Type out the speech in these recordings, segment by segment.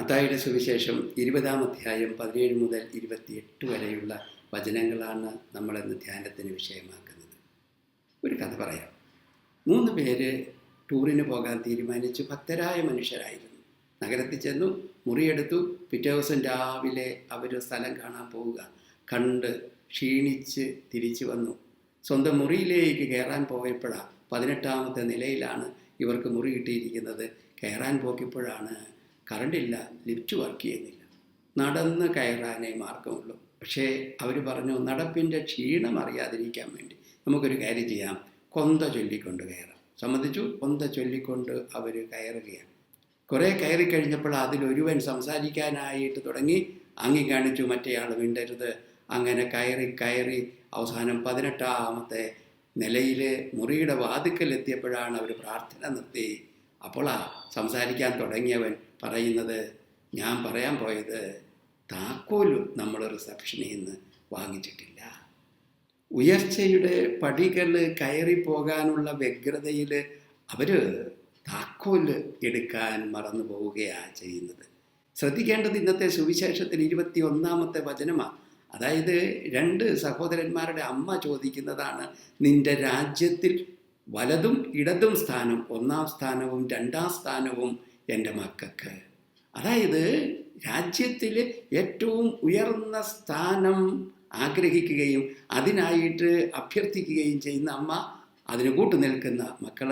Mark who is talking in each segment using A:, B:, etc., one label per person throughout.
A: മത്തായിയുടെ സുവിശേഷം ഇരുപതാം അധ്യായം പതിനേഴ് മുതൽ ഇരുപത്തിയെട്ട് വരെയുള്ള വചനങ്ങളാണ് നമ്മളിന്ന് ധ്യാനത്തിന് വിഷയമാക്കുന്നത്. ഒരു കഥ പറയാം. മൂന്ന് പേര് ടൂറിന് പോകാൻ തീരുമാനിച്ച്. ഭക്തരായ മനുഷ്യരായിരുന്നു. നഗരത്തിൽ ചെന്നു മുറിയെടുത്തു. പിറ്റേ ദിവസം രാവിലെ അവർ സ്ഥലം കാണാൻ പോവുക. കണ്ട് ക്ഷീണിച്ച് തിരിച്ചു വന്നു. സ്വന്തം മുറിയിലേക്ക് കയറാൻ പോയപ്പോഴാണ് പതിനെട്ടാമത്തെ നിലയിലാണ് ഇവർക്ക് മുറി കിട്ടിയിരിക്കുന്നത്. കയറാൻ പോക്കിയപ്പോഴാണ് കറണ്ടില്ല ലിഫ്റ്റ് വർക്ക് ചെയ്യുന്നില്ല. നടന്ന് കയറാനേ മാർഗമുള്ളൂ. പക്ഷേ അവർ പറഞ്ഞു നടപ്പിന്റെ ക്ഷീണം അറിയാതിരിക്കാൻ വേണ്ടി നമുക്കൊരു കാര്യം ചെയ്യാം. കൊന്ത ചൊല്ലിക്കൊണ്ട് കയറാം. സമ്മതിച്ചു? കൊന്ത ചൊല്ലിക്കൊണ്ട് അവർ കയറുകയാണ്. കുറേ കയറി കഴിഞ്ഞപ്പോൾ അതിലൊരുവൻ സംസാരിക്കാനായിട്ട് തുടങ്ങി. അങ്ങി കാണിച്ചു മറ്റേയാൾ മിണ്ടരുത്. അങ്ങനെ കയറി കയറി അവസാനം പതിനെട്ടാമത്തെ നിലയിൽ മുറിയുടെ വാതുക്കൽ എത്തിയപ്പോഴാണ് അവർ പ്രാർത്ഥന നിർത്തി. അപ്പോളാ സംസാരിക്കാൻ തുടങ്ങിയവൻ പറയുന്നത് ഞാൻ പറയാൻ പോയത് താക്കോലും നമ്മൾ റിസപ്ഷനിൽ നിന്ന് വാങ്ങിച്ചിട്ടില്ല. ഉയർച്ചയുടെ പടികൾ കയറി പോകാനുള്ള വ്യഗ്രതയിൽ അവർ താക്കോൽ എടുക്കാൻ മറന്നു പോവുകയാണ് ചെയ്യുന്നത്. ശ്രദ്ധിക്കേണ്ടത് ഇന്നത്തെ സുവിശേഷത്തിൽ ഇരുപത്തി ഒന്നാമത്തെ വചനമാണ് അതായത് രണ്ട് സഹോദരന്മാരുടെ അമ്മ ചോദിക്കുന്നതാണ് നിന്റെ രാജ്യത്തിൽ വലതും ഇടതും സ്ഥാനം ഒന്നാം സ്ഥാനവും രണ്ടാം സ്ഥാനവും എന്റെ മക്കൾക്ക്. അതായത് രാജ്യത്തിൽ ഏറ്റവും ഉയർന്ന സ്ഥാനം ആഗ്രഹിക്കുകയും അതിനായിട്ട് അഭ്യർത്ഥിക്കുകയും ചെയ്യുന്ന അമ്മ അതിന് കൂട്ടു നിൽക്കുന്ന മക്കൾ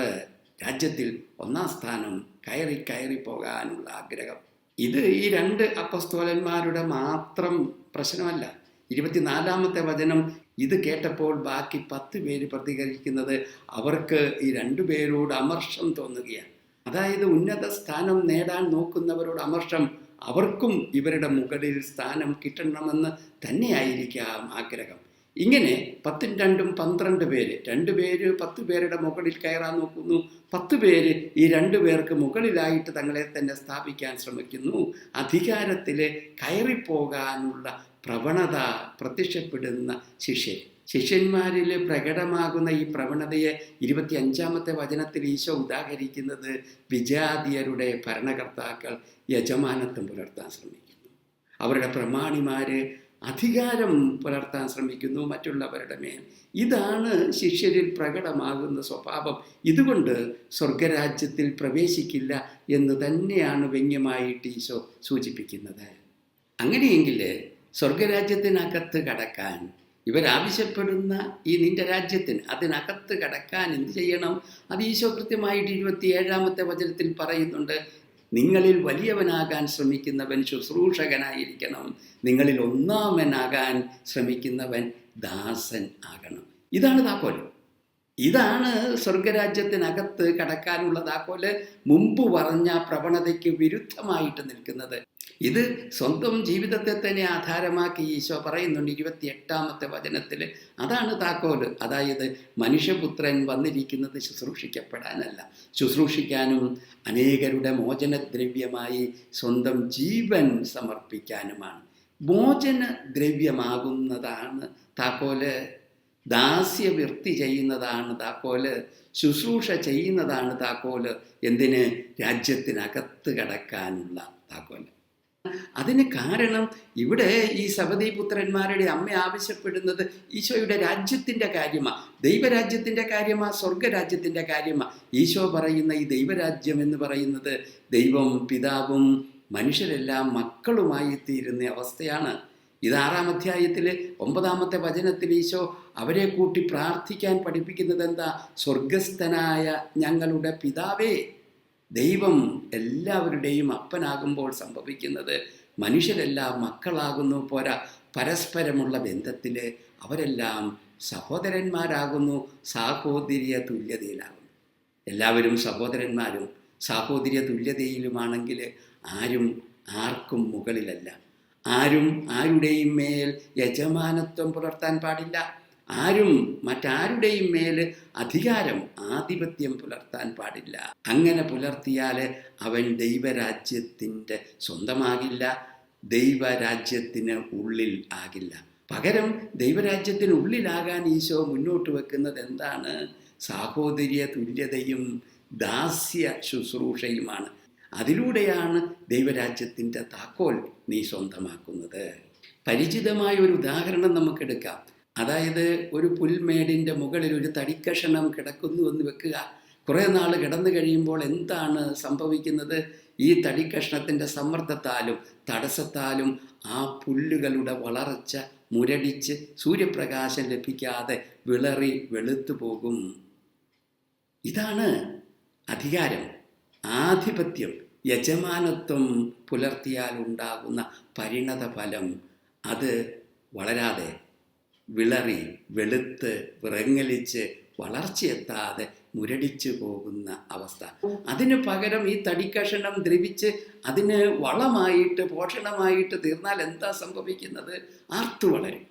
A: രാജ്യത്തിൽ ഒന്നാം സ്ഥാനം കയറി കയറി പോകാനുള്ള ആഗ്രഹം. ഇത് ഈ രണ്ട് അപ്പസ്തോലന്മാരുടെ മാത്രം പ്രശ്നമല്ല. ഇരുപത്തിനാലാമത്തെ വചനം ഇത് കേട്ടപ്പോൾ ബാക്കി പത്ത് പേര് പ്രതികരിക്കുന്നത് അവർക്ക് ഈ രണ്ടു പേരോട് അമർഷം തോന്നുകയാണ്. അതായത് ഉന്നത സ്ഥാനം നേടാൻ നോക്കുന്നവരോട് അമർഷം അവർക്കും ഇവരുടെ മുകളിൽ സ്ഥാനം കിട്ടണമെന്ന് തന്നെയായിരിക്കാം ആഗ്രഹം. ഇങ്ങനെ പത്തും രണ്ടും പന്ത്രണ്ട് പേര് രണ്ട് പേര് പത്ത് പേരുടെ മുകളിൽ കയറാൻ നോക്കുന്നു. പത്ത് പേര് ഈ രണ്ടു പേർക്ക് മുകളിലായിട്ട് തങ്ങളെ തന്നെ സ്ഥാപിക്കാൻ ശ്രമിക്കുന്നു. അധികാരത്തിൽ കയറിപ്പോകാനുള്ള പ്രവണത പ്രത്യക്ഷപ്പെടുന്ന ശിഷ്യൻ ശിഷ്യന്മാരിൽ പ്രകടമാകുന്ന ഈ പ്രവണതയെ ഇരുപത്തി അഞ്ചാമത്തെ വചനത്തിൽ ഈശോ ഉദാഹരിക്കുന്നത് വിജാതിയരുടെ ഭരണകർത്താക്കൾ യജമാനത്വം പുലർത്താൻ ശ്രമിക്കുന്നു. അവരുടെ പ്രമാണിമാര് അധികാരം പുലർത്താൻ ശ്രമിക്കുന്നു മറ്റുള്ളവരുടെ മേൽ. ഇതാണ് ശിഷ്യരിൽ പ്രകടമാകുന്ന സ്വഭാവം. ഇതുകൊണ്ട് സ്വർഗരാജ്യത്തിൽ പ്രവേശിക്കില്ല എന്ന് തന്നെയാണ് വ്യംഗ്യമായിട്ട് ഈശോ സൂചിപ്പിക്കുന്നത്. അങ്ങനെയെങ്കിൽ സ്വർഗരാജ്യത്തിനകത്ത് കടക്കാൻ ഇവരാവശ്യപ്പെടുന്ന ഈ നിന്റെ രാജ്യത്തിന് അതിനകത്ത് കടക്കാൻ എന്ത് ചെയ്യണം? അത് ഈശോ കൃത്യമായിട്ട് ഇരുപത്തിയേഴാമത്തെ വചനത്തിൽ പറയുന്നുണ്ട്. നിങ്ങളിൽ വലിയവനാകാൻ ശ്രമിക്കുന്നവൻ ശുശ്രൂഷകനായിരിക്കണം. നിങ്ങളിൽ ഒന്നാമനാകാൻ ശ്രമിക്കുന്നവൻ ദാസൻ ആകണം. ഇതാണ് താക്കോൽ. ഇതാണ് സ്വർഗരാജ്യത്തിനകത്ത് കടക്കാനുള്ള താക്കോൽ. മുമ്പ് പറഞ്ഞ പ്രവണതയ്ക്ക് വിരുദ്ധമായിട്ട് നിൽക്കുന്നത്. ഇത് സ്വന്തം ജീവിതത്തെ തന്നെ ആധാരമാക്കി ഈശോ പറയുന്നുണ്ട് ഇരുപത്തി എട്ടാമത്തെ വചനത്തിൽ അതാണ് താക്കോൽ. അതായത് മനുഷ്യപുത്രൻ വന്നിരിക്കുന്നത് ശുശ്രൂഷിക്കപ്പെടാനല്ല. ശുശ്രൂഷിക്കാനും അനേകരുടെ മോചനദ്രവ്യമായി സ്വന്തം ജീവൻ സമർപ്പിക്കാനുമാണ്. മോചന ദ്രവ്യമാകുന്നതാണ് താക്കോൽ. ദാസ്യവൃത്തി ചെയ്യുന്നതാണ് താക്കോൽ. ശുശ്രൂഷ ചെയ്യുന്നതാണ് താക്കോൽ. എന്തിന്? രാജ്യത്തിനകത്ത് കടക്കാനുള്ള താക്കോൽ. അതിന് കാരണം ഇവിടെ ഈ സബദീപുത്രന്മാരുടെ അമ്മ ആവശ്യപ്പെടുന്നത് ഈശോയുടെ രാജ്യത്തിന്റെ കാര്യമാണ് ദൈവരാജ്യത്തിന്റെ കാര്യമാണ് സ്വർഗരാജ്യത്തിന്റെ കാര്യമാണ് ഈശോ പറയുന്ന ഈ ദൈവരാജ്യം എന്ന് പറയുന്നത് ദൈവം പിതാവും മനുഷ്യരെല്ലാം മക്കളുമായി തീരുന്ന അവസ്ഥയാണ്. ഇത് ആറാം അധ്യായത്തിൽ ഒമ്പതാമത്തെ വചനത്തിൽ ഈശോ അവരെ കൂട്ടി പ്രാർത്ഥിക്കാൻ പഠിപ്പിക്കുന്നത് എന്താ? സ്വർഗസ്ഥനായ ഞങ്ങളുടെ പിതാവേ. ദൈവം എല്ലാവരുടെയും അപ്പനാകുമ്പോൾ സംഭവിക്കുന്നത് മനുഷ്യരെല്ലാം മക്കളാകുന്നു പോരാ. പരസ്പരമുള്ള ബന്ധത്തിൽ അവരെല്ലാം സഹോദരന്മാരാകുന്നു സാഹോദര്യ തുല്യതയിലാകുന്നു. എല്ലാവരും സഹോദരന്മാരും സാഹോദര്യ തുല്യതയിലുമാണെങ്കിൽ ആരും ആർക്കും മുകളിലല്ല. ആരും ആരുടെയും മേൽ യജമാനത്വം പുലർത്താൻ പാടില്ല. ആരും മറ്റാരുടെയും മേൽ അധികാരം ആധിപത്യം പുലർത്താൻ പാടില്ല. അങ്ങനെ പുലർത്തിയാൽ അവൻ ദൈവരാജ്യത്തിന്റെ സ്വന്തമാകില്ല ദൈവരാജ്യത്തിന് ഉള്ളിൽ ആകില്ല. പകരം ദൈവരാജ്യത്തിന് ഉള്ളിലാകാൻ ഈശോ മുന്നോട്ട് വെക്കുന്നത് എന്താണ്? സാഹോദര്യ തുല്യതയും ദാസ്യ ശുശ്രൂഷയുമാണ്. അതിലൂടെയാണ് ദൈവരാജ്യത്തിന്റെ താക്കോൽ നീ സ്വന്തമാക്കുന്നത്. പരിചിതമായ ഒരു ഉദാഹരണം നമുക്കെടുക്കാം. അതായത് ഒരു പുൽമേടിന്റെ മുകളിൽ ഒരു തടിക്കഷണം കിടക്കുന്നു എന്ന് വെക്കുക. കുറേ നാൾ കിടന്നു കഴിയുമ്പോൾ എന്താണ് സംഭവിക്കുന്നത്? ഈ തടിക്കഷ്ണത്തിന്റെ സമ്മർദ്ദത്താലും തടസ്സത്താലും ആ പുല്ലുകളുടെ വളർച്ച മുരടിച്ച് സൂര്യപ്രകാശം ലഭിക്കാതെ വിളറി വെളുത്തു പോകും. ഇതാണ് അധികാരം. ആധിപത്യം യജമാനത്വം പുലർത്തിയാൽ ഉണ്ടാകുന്ന പരിണത ഫലം അത് വളരാതെ വിളറി വെളുത്ത് വിറങ്ങലിച്ച് വളർച്ചയെത്താതെ മുരടിച്ചു പോകുന്ന അവസ്ഥ. അതിന് പകരം ഈ തടിക്കഷണം ദ്രവിച്ച് അതിന് വളമായിട്ട് പോഷണമായിട്ട് തീർന്നാൽ എന്താ സംഭവിക്കുന്നത്? ആർത്തു വളരും.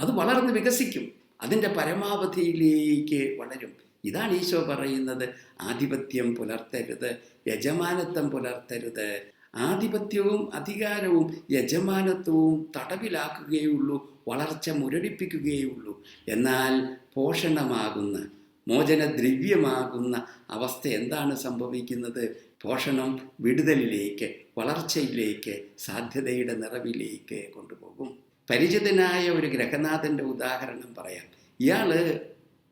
A: അത് വളർന്ന് വികസിക്കും. അതിന്റെ പരമാവധിയിലേക്ക് വളരും. ഇതാണ് ഈശോ പറയുന്നത്. ആധിപത്യം പുലർത്തരുത് യജമാനത്വം പുലർത്തരുത്. ആധിപത്യവും അധികാരവും യജമാനത്വവും തടവിലാക്കുകയുള്ളൂ വളർച്ച മുരടിപ്പിക്കുകയുള്ളൂ എന്നാൽ പോഷണമാകുന്ന മോചനദ്രവ്യമാകുന്ന അവസ്ഥ എന്താണ് സംഭവിക്കുന്നത്? പോഷണം വിടുതലിലേക്ക് വളർച്ചയിലേക്ക് സാധ്യതയുടെ നിറവിലേക്ക് കൊണ്ടുപോകും. പരിചിതനായ ഒരു ഗ്രഹനാഥന്റെ ഉദാഹരണം പറയാം. ഇയാൾ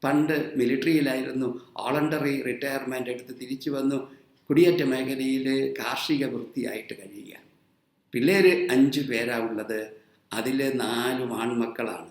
A: പണ്ട് മിലിറ്ററിയിലായിരുന്നു. ഓളണ്ടറി റിട്ടയർമെന്റ് എടുത്ത് തിരിച്ചു വന്നു. കുടിയേറ്റ മേഖലയിൽ കാർഷിക വൃത്തിയായിട്ട് കഴിയുക. പിള്ളേർ അഞ്ച് പേരാ ഉള്ളത്. അതിൽ നാലും ആൺമക്കളാണ്.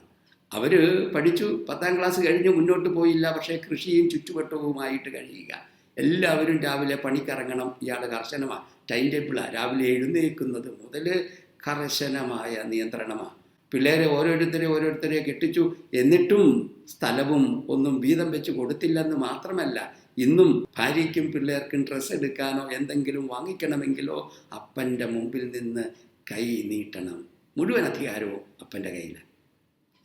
A: അവർ പഠിച്ചു പത്താം ക്ലാസ് കഴിഞ്ഞ് മുന്നോട്ട് പോയില്ല. പക്ഷേ കൃഷിയും ചുറ്റുവട്ടവുമായിട്ട് കഴിയുക. എല്ലാവരും രാവിലെ പണിക്കിറങ്ങണം. ഇയാൾ കർശനമാണ് ടൈം ടേബിളാണ് രാവിലെ എഴുന്നേൽക്കുന്നത് മുതൽ കർശനമായ നിയന്ത്രണമാണ് പിള്ളേരെ ഓരോരുത്തരെ ഓരോരുത്തരെ കെട്ടിച്ചു. എന്നിട്ടും സ്ഥലവും ഒന്നും വീതം വെച്ച് കൊടുത്തില്ലെന്ന് മാത്രമല്ല ഇന്നും ഭാര്യയ്ക്കും പിള്ളേർക്കും ഡ്രസ്സ് എടുക്കാനോ എന്തെങ്കിലും വാങ്ങിക്കണമെങ്കിലോ അപ്പന്റെ മുമ്പിൽ നിന്ന് കൈ നീട്ടണം. മുഴുവൻ അധികാരവും അപ്പന്റെ കയ്യിലാണ്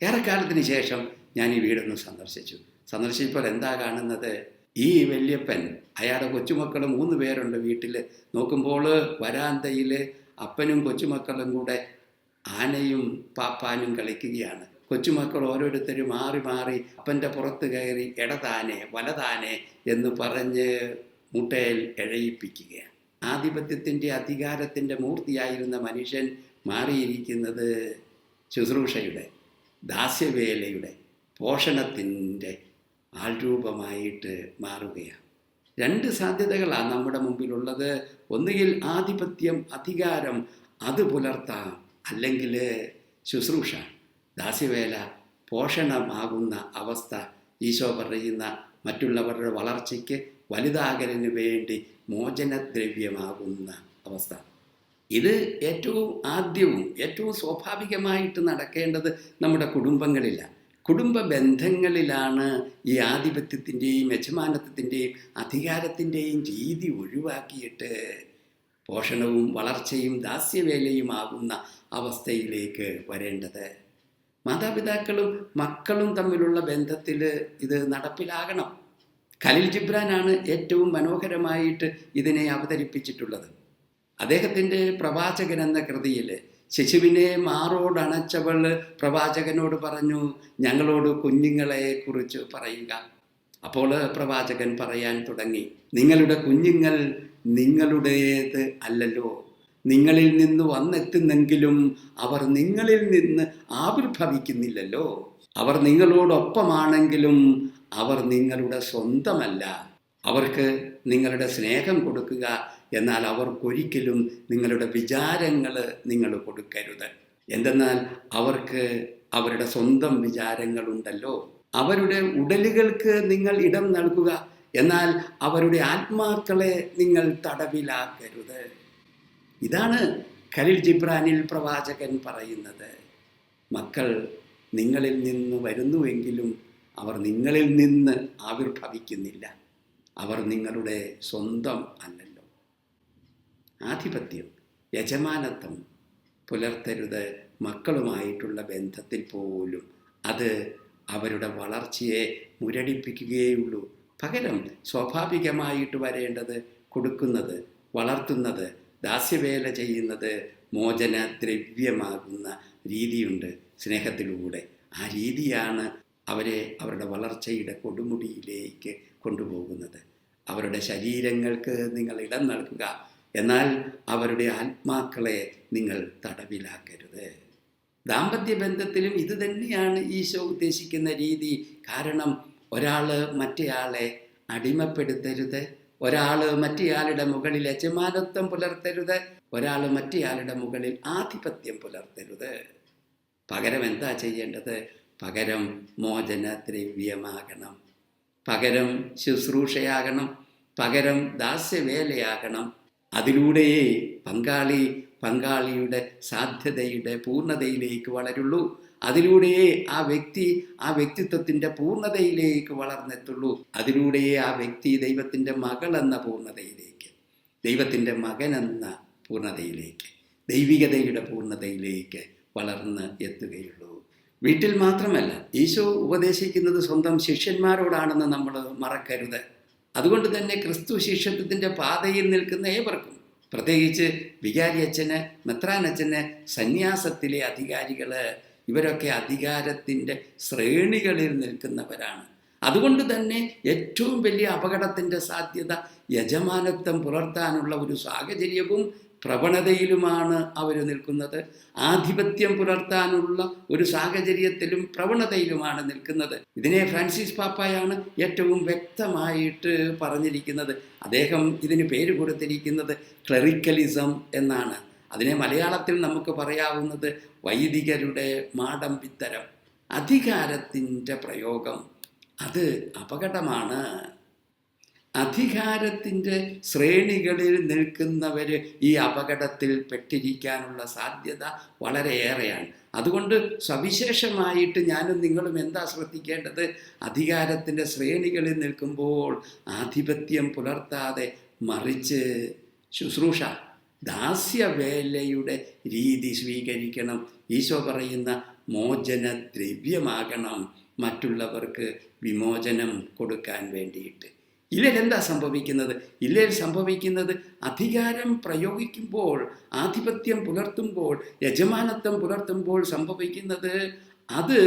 A: ഏറെക്കാലത്തിന് ശേഷം ഞാൻ ഈ വീടൊന്ന് സന്ദർശിച്ചു. സന്ദർശിച്ചപ്പോൾ എന്താ കാണുന്നത്? ഈ വല്യപ്പൻ അയാളുടെ കൊച്ചുമക്കൾ മൂന്ന് പേരുണ്ട് വീട്ടിൽ നോക്കുമ്പോൾ വരാന്തയിൽ അപ്പനും കൊച്ചുമക്കളും കൂടെ ആനയും പാപ്പാനും കളിക്കുകയാണ്. കൊച്ചുമക്കൾ ഓരോരുത്തരും മാറി മാറി അപ്പന്റെ പുറത്ത് കയറി ഇടതാനെ വലതാനെ എന്ന് പറഞ്ഞ് മുട്ടയിൽ എഴയിപ്പിക്കുകയാണ്. ആധിപത്യത്തിന്റെ അധികാരത്തിന്റെ മൂർത്തിയായിരുന്ന മനുഷ്യൻ മാറിയിരിക്കുന്നത് ശുശ്രൂഷയുടെ ദാസ്യവേലയുടെ പോഷണത്തിന്റെ ആൾരൂപമായിട്ട് മാറുകയാണ്. രണ്ട് സാധ്യതകളാണ് നമ്മുടെ മുമ്പിലുള്ളത്. ഒന്നുകിൽ ആധിപത്യം അധികാരം അത് പുലർത്താം. അല്ലെങ്കിൽ ശുശ്രൂഷ ദാസ്യവേല പോഷണമാകുന്ന അവസ്ഥ ഈശോ പറയുന്ന മറ്റുള്ളവരുടെ വളർച്ചയ്ക്ക് വലുതാകലിന് വേണ്ടി മോചനദ്രവ്യമാകുന്ന അവസ്ഥ. ഇത് ഏറ്റവും ആദ്യവും ഏറ്റവും സ്വാഭാവികമായിട്ട് നടക്കേണ്ടത് നമ്മുടെ കുടുംബങ്ങളിലാണ്. കുടുംബ ബന്ധങ്ങളിലാണ് ഈ ആധിപത്യത്തിന്റെയും യജമാനത്വത്തിന്റെയും അധികാരത്തിന്റെയും രീതി ഒഴിവാക്കിയിട്ട് പോഷണവും വളർച്ചയും ദാസ്യവേലയുമാകുന്ന അവസ്ഥയിലേക്ക് വരേണ്ടത്. മാതാപിതാക്കളും മക്കളും തമ്മിലുള്ള ബന്ധത്തിൽ ഇത് നടപ്പിലാകണം. ഖലിൽ ജിബ്രാനാണ് ഏറ്റവും മനോഹരമായിട്ട് ഇതിനെ അവതരിപ്പിച്ചിട്ടുള്ളത്. അദ്ദേഹത്തിന്റെ പ്രവാചകൻ എന്ന കൃതിയിൽ ശിശുവിനെ മാറോടണച്ചവൾ പ്രവാചകനോട് പറഞ്ഞു ഞങ്ങളോട് കുഞ്ഞുങ്ങളെ കുറിച്ച് പറയുക. അപ്പോൾ പ്രവാചകൻ പറയാൻ തുടങ്ങി നിങ്ങളുടെ കുഞ്ഞുങ്ങൾ നിങ്ങളുടേത് അല്ലല്ലോ. നിങ്ങളിൽ നിന്ന് വന്നെത്തുന്നെങ്കിലും അവർ നിങ്ങളിൽ നിന്ന് ആവിർഭവിക്കുന്നില്ലല്ലോ. അവർ നിങ്ങളോടൊപ്പമാണെങ്കിലും അവർ നിങ്ങളുടെ സ്വന്തമല്ല. അവർക്ക് നിങ്ങളുടെ സ്നേഹം കൊടുക്കുക എന്നാൽ അവർക്കൊരിക്കലും നിങ്ങളുടെ വിചാരങ്ങൾ നിങ്ങൾ കൊടുക്കരുത്. എന്തെന്നാൽ അവർക്ക് അവരുടെ സ്വന്തം വിചാരങ്ങളുണ്ടല്ലോ. അവരുടെ ഉടലുകൾക്ക് നിങ്ങൾ ഇടം നൽകുക. എന്നാൽ അവരുടെ ആത്മാക്കളെ നിങ്ങൾ തടവിലാക്കരുത്. ഇതാണ് ഖലിൽ ജിബ്രാനിൽ പ്രവാചകൻ പറയുന്നത്. മക്കൾ നിങ്ങളിൽ നിന്ന് വരുന്നുവെങ്കിലും അവർ നിങ്ങളിൽ നിന്ന് ആവിർഭവിക്കുന്നില്ല. അവർ നിങ്ങളുടെ സ്വന്തം അല്ലല്ലോ. ആധിപത്യം യജമാനത്വം പുലർത്തരുത് മക്കളുമായിട്ടുള്ള ബന്ധത്തിൽ പോലും. അത് അവരുടെ വളർച്ചയെ മുരടിപ്പിക്കുകയുള്ളൂ പകരം സ്വാഭാവികമായിട്ട് വരേണ്ടത് കൊടുക്കുന്നത് വളർത്തുന്നത് ദാസ്യവേല ചെയ്യുന്നത് മോചന ദ്രവ്യമാകുന്ന രീതിയുണ്ട് സ്നേഹത്തിലൂടെ. ആ രീതിയാണ് അവരെ അവരുടെ വളർച്ചയുടെ കൊടുമുടിയിലേക്ക് കൊണ്ടുപോകുന്നത്. അവരുടെ ശരീരങ്ങൾക്ക് നിങ്ങൾ ഇടം നൽകുക എന്നാൽ അവരുടെ ആത്മാക്കളെ നിങ്ങൾ തടവിലാക്കരുത്. ദാമ്പത്യ ബന്ധത്തിലും ഇത് തന്നെയാണ് ഈശോ ഉദ്ദേശിക്കുന്ന രീതി. കാരണം ഒരാൾ മറ്റേയാളെ അടിമപ്പെടുത്തരുത്. ഒരാൾ മറ്റേയാളുടെ മുകളിൽ യജമാനത്വം പുലർത്തരുത്. ഒരാൾ മറ്റേയാളുടെ മുകളിൽ ആധിപത്യം പുലർത്തരുത്. പകരം എന്താ ചെയ്യേണ്ടത്? പകരം മോചന ദ്രവ്യമാകണം പകരം ശുശ്രൂഷയാകണം. പകരം ദാസ്യവേലയാകണം. അതിലൂടെയേ പങ്കാളി പങ്കാളിയുടെ സാധ്യതയുടെ പൂർണതയിലേക്ക് വളരുള്ളൂ. അതിലൂടെയേ ആ വ്യക്തി ആ വ്യക്തിത്വത്തിന്റെ പൂർണതയിലേക്ക് വളർന്നെത്തുള്ളൂ. അതിലൂടെയേ ആ വ്യക്തി ദൈവത്തിന്റെ മകൾ എന്ന പൂർണതയിലേക്ക് ദൈവത്തിന്റെ മകൻ എന്ന പൂർണതയിലേക്ക് ദൈവികതയുടെ പൂർണതയിലേക്ക് വളർന്ന് എത്തുകയുള്ളൂ. വീട്ടിൽ മാത്രമല്ല ഈശോ ഉപദേശിക്കുന്നത് സ്വന്തം ശിഷ്യന്മാരോടാണെന്ന് നമ്മൾ മറക്കരുത്. അതുകൊണ്ട് തന്നെ ക്രിസ്തു ശിഷ്യത്വത്തിന്റെ പാതയിൽ നിൽക്കുന്ന ഏവർക്കും പ്രത്യേകിച്ച് വികാരി അച്ഛന് മെത്രാനച്ഛന് സന്യാസത്തിലെ അധികാരികൾ ഇവരൊക്കെ അധികാരത്തിന്റെ ശ്രേണികളിൽ നിൽക്കുന്നവരാണ്. അതുകൊണ്ട് തന്നെ ഏറ്റവും വലിയ അപകടത്തിന്റെ സാധ്യത യജമാനത്വം പുലർത്താനുള്ള ഒരു സാഹചര്യവും പ്രവണതയിലുമാണ് അവർ നിൽക്കുന്നത്. ആധിപത്യം പുലർത്താനുള്ള ഒരു സാഹചര്യത്തിലും പ്രവണതയിലുമാണ് നിൽക്കുന്നത്. ഇതിനെ ഫ്രാൻസിസ് പാപ്പായാണ് ഏറ്റവും വ്യക്തമായിട്ട് പറഞ്ഞിരിക്കുന്നത്. അദ്ദേഹം ഇതിന് പേര് കൊടുത്തിരിക്കുന്നത് ക്ലറിക്കലിസം എന്നാണ്. അതിനെ മലയാളത്തിൽ നമുക്ക് പറയാവുന്നത് വൈദികരുടെ മാടമ്പിത്തരം. അധികാരത്തിന്റെ പ്രയോഗം. അത് അപകടമാണ്. അധികാരത്തിന്റെ ശ്രേണികളിൽ നിൽക്കുന്നവർ ഈ അപകടത്തിൽ പെട്ടിരിക്കാനുള്ള സാധ്യത വളരെയേറെയാണ്. അതുകൊണ്ട് സവിശേഷമായിട്ട് ഞാനും നിങ്ങളും എന്താ ശ്രദ്ധിക്കേണ്ടത്? അധികാരത്തിന്റെ ശ്രേണികളിൽ നിൽക്കുമ്പോൾ ആധിപത്യം പുലർത്താതെ മറിച്ച് ശുശ്രൂഷ ദാസ്യവേലയുടെ രീതി സ്വീകരിക്കണം. ഈശോ പറയുന്ന മോചന ദ്രവ്യമാകണം മറ്റുള്ളവർക്ക് വിമോചനം കൊടുക്കാൻ വേണ്ടിയിട്ട്. ഇല്ലേൽ എന്താ സംഭവിക്കുന്നത്? ഇല്ലേൽ സംഭവിക്കുന്നത് അധികാരം പ്രയോഗിക്കുമ്പോൾ ആധിപത്യം പുലർത്തുമ്പോൾ യജമാനത്വം പുലർത്തുമ്പോൾ സംഭവിക്കുന്നത് അത്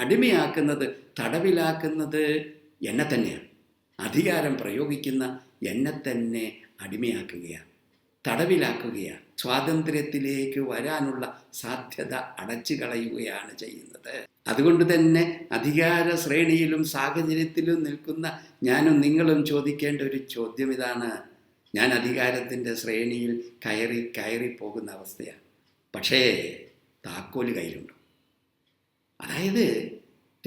A: അടിമയാക്കുന്നത് തടവിലാക്കുന്നത് എന്നെ തന്നെയാണ്. അധികാരം പ്രയോഗിക്കുന്ന എന്നെ തന്നെ അടിമയാക്കുകയാണ് തടവിലാക്കുകയാണ്. സ്വാതന്ത്ര്യത്തിലേക്ക് വരാനുള്ള സാധ്യത അടച്ചു കളയുകയാണ് ചെയ്യുന്നത്. അതുകൊണ്ട് തന്നെ അധികാര ശ്രേണിയിലും സാഹചര്യത്തിലും നിൽക്കുന്ന ഞാനും നിങ്ങളും ചോദിക്കേണ്ട ഒരു ചോദ്യം ഇതാണ്. ഞാൻ അധികാരത്തിന്റെ ശ്രേണിയിൽ കയറി കയറി പോകുന്ന അവസ്ഥയാണ്. പക്ഷേ താക്കോൽ കയ്യിലുണ്ട്. അതായത്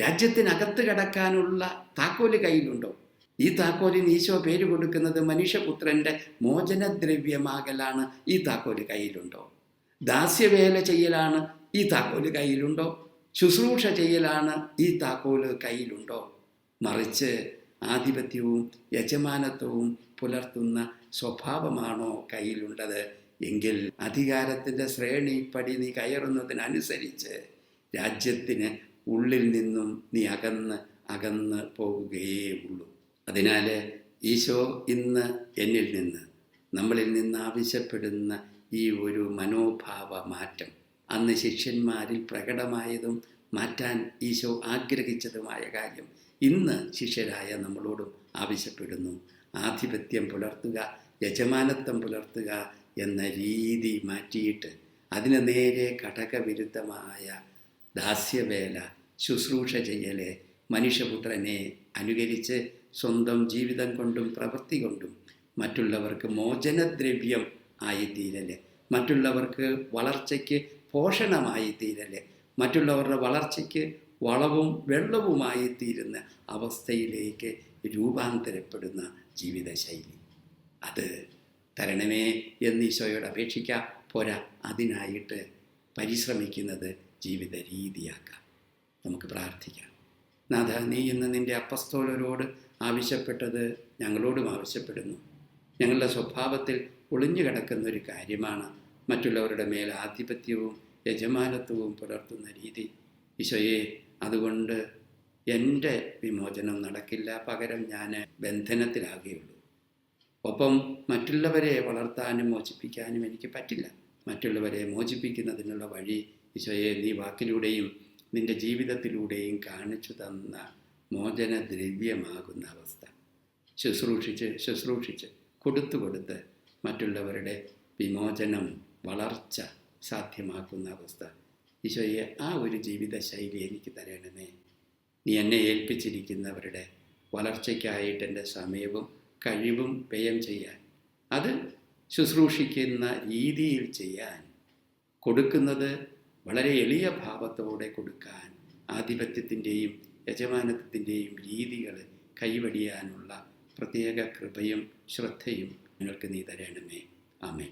A: രാജ്യത്തിനകത്ത് കിടക്കാനുള്ള താക്കോൽ കയ്യിലുണ്ടോ? ഈ താക്കോലിന് ഈശോ പേര് കൊടുക്കുന്നത് മനുഷ്യപുത്രന്റെ മോചനദ്രവ്യമാകലാണ് ഈ താക്കോൽ കയ്യിലുണ്ടോ? ദാസ്യവേല ചെയ്യലാണ് ഈ താക്കോൽ കയ്യിലുണ്ടോ? ശുശ്രൂഷ ചെയ്യലാണ് ഈ താക്കോൽ കയ്യിലുണ്ടോ? മറിച്ച് ആധിപത്യവും യജമാനത്വവും പുലർത്തുന്ന സ്വഭാവമാണോ കയ്യിലുള്ളത് എങ്കിൽ അധികാരത്തിന്റെ ശ്രേണിപ്പടി നീ കയറുന്നതിനനുസരിച്ച് രാജ്യത്തിന് ഉള്ളിൽ നിന്നും നീ അകന്ന് അകന്ന് പോവുകയേ ഉള്ളൂ. അതിനാൽ ഈശോ ഇന്ന് എന്നിൽ നിന്ന് നമ്മളിൽ നിന്ന് ആവശ്യപ്പെടുന്ന ഈ ഒരു മനോഭാവ മാറ്റം അന്ന് ശിഷ്യന്മാരിൽ പ്രകടമായതും മാറ്റാൻ ഈശോ ആഗ്രഹിച്ചതുമായ കാര്യം ഇന്ന് ശിഷ്യരായ നമ്മളോടും ആവശ്യപ്പെടുന്നു. ആധിപത്യം പുലർത്തുക യജമാനത്വം പുലർത്തുക എന്ന രീതി മാറ്റിയിട്ട് അതിന് നേരെ ഘടകവിരുദ്ധമായ ദാസ്യവേല ശുശ്രൂഷ ചെയ്യലെ മനുഷ്യപുത്രനെ അനുകരിച്ച് സ്വന്തം ജീവിതം കൊണ്ടും പ്രവൃത്തി കൊണ്ടും മറ്റുള്ളവർക്ക് മോചനദ്രവ്യം ആയിത്തീരല്ലേ മറ്റുള്ളവർക്ക് വളർച്ചയ്ക്ക് പോഷണമായി തീരല്ലേ മറ്റുള്ളവരുടെ വളർച്ചയ്ക്ക് വളവും വെള്ളവുമായി തീരുന്ന അവസ്ഥയിലേക്ക് രൂപാന്തരപ്പെടുന്ന ജീവിതശൈലി. അത് തരണമേ എന്ന് ഈശോയോട് അപേക്ഷിക്കാം. പോരാ അതിനായിട്ട് പരിശ്രമിക്കുന്നത് ജീവിത രീതിയാക്കാം നമുക്ക് പ്രാർത്ഥിക്കാം. നാഥ നീ ഇന്ന് നിന്റെ അപ്പസ്തോലരോട് ആവശ്യപ്പെട്ടത് ഞങ്ങളോടും ആവശ്യപ്പെടുന്നു. ഞങ്ങളുടെ സ്വഭാവത്തിൽ ഒളിഞ്ഞു കിടക്കുന്ന ഒരു കാര്യമാണ് മറ്റുള്ളവരുടെ മേൽ ആധിപത്യവും യജമാനത്വവും പുലർത്തുന്ന രീതി. ഈശോയെ അതുകൊണ്ട് എന്റെ വിമോചനം നടക്കില്ല പകരം ഞാൻ ബന്ധനത്തിലാകുകയുള്ളൂ. ഒപ്പം മറ്റുള്ളവരെ വളർത്താനും മോചിപ്പിക്കാനും എനിക്ക് പറ്റില്ല. മറ്റുള്ളവരെ മോചിപ്പിക്കുന്നതിനുള്ള വഴി ഈശോയെ നീ വാക്കിലൂടെയും നിന്റെ ജീവിതത്തിലൂടെയും കാണിച്ചു തന്ന മോചന ദ്രവ്യമാകുന്ന അവസ്ഥ ശുശ്രൂഷിച്ച് ശുശ്രൂഷിച്ച് കൊടുത്തു കൊടുത്ത് മറ്റുള്ളവരുടെ വിമോചനം വളർച്ച സാധ്യമാക്കുന്ന അവസ്ഥ ഈശോയെ ആ ഒരു ജീവിത ശൈലി എനിക്ക് തരണമേ. നീ എന്നെ ഏൽപ്പിച്ചിരിക്കുന്നവരുടെ വളർച്ചയ്ക്കായിട്ട് എന്റെ സമയവും കഴിവും വ്യയം ചെയ്യാൻ. അത് ശുശ്രൂഷിക്കുന്ന രീതിയിൽ ചെയ്യാൻ. കൊടുക്കുന്നത് വളരെ എളിയ ഭാവത്തോടെ കൊടുക്കാൻ ആധിപത്യത്തിന്റെയും യജമാനത്വത്തിന്റെയും രീതികൾ കൈവടിയാനുള്ള പ്രത്യേക കൃപയും ശ്രദ്ധയും നിങ്ങൾക്ക് നീ തരണമേ. ആമേ